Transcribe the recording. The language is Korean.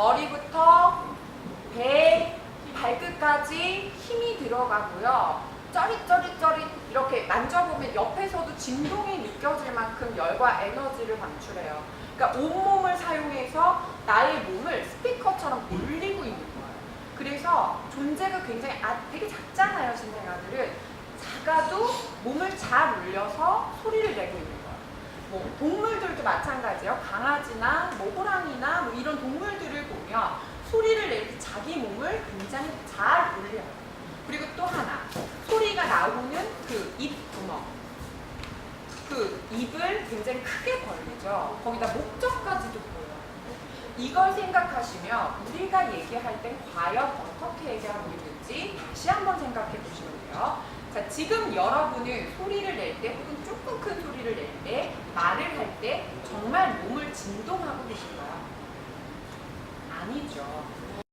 머리부터 배, 발끝까지 힘이 들어가고요. 쩌릿쩌릿쩌릿 이렇게 만져보면 옆에서도 진동이 느껴질 만큼 열과 에너지를 방출해요. 그러니까 온몸을 사용해서 나의 몸을 스피커처럼 울리고 있는 거예요. 그래서 존재가 굉장히 아, 되게 작잖아요, 신생아들은. 작아도 몸을 잘 울려서 소리를 내고 있는 거예요. 뭐 동물들도 마찬가지예요. 강아지나 뭐 호랑이나 뭐 이런 동물들을 보면 소리를 낼 때 자기 몸을 굉장히 잘 울려요. 그리고 또 하나 소리가 나오는 그 입 구멍 그 입을 굉장히 크게 벌리죠. 거기다 목젖까지도 보여요. 이걸 생각하시면 우리가 얘기할 땐 과연 어떻게 얘기하고 있는지 다시 한번 생각해 보시면 돼요. 자, 지금 여러분은 소리를 낼 때 혹은 조금 큰 소리를 낼 때 말을 할 때 정말 몸을 진동하고 계신가요? 아니죠.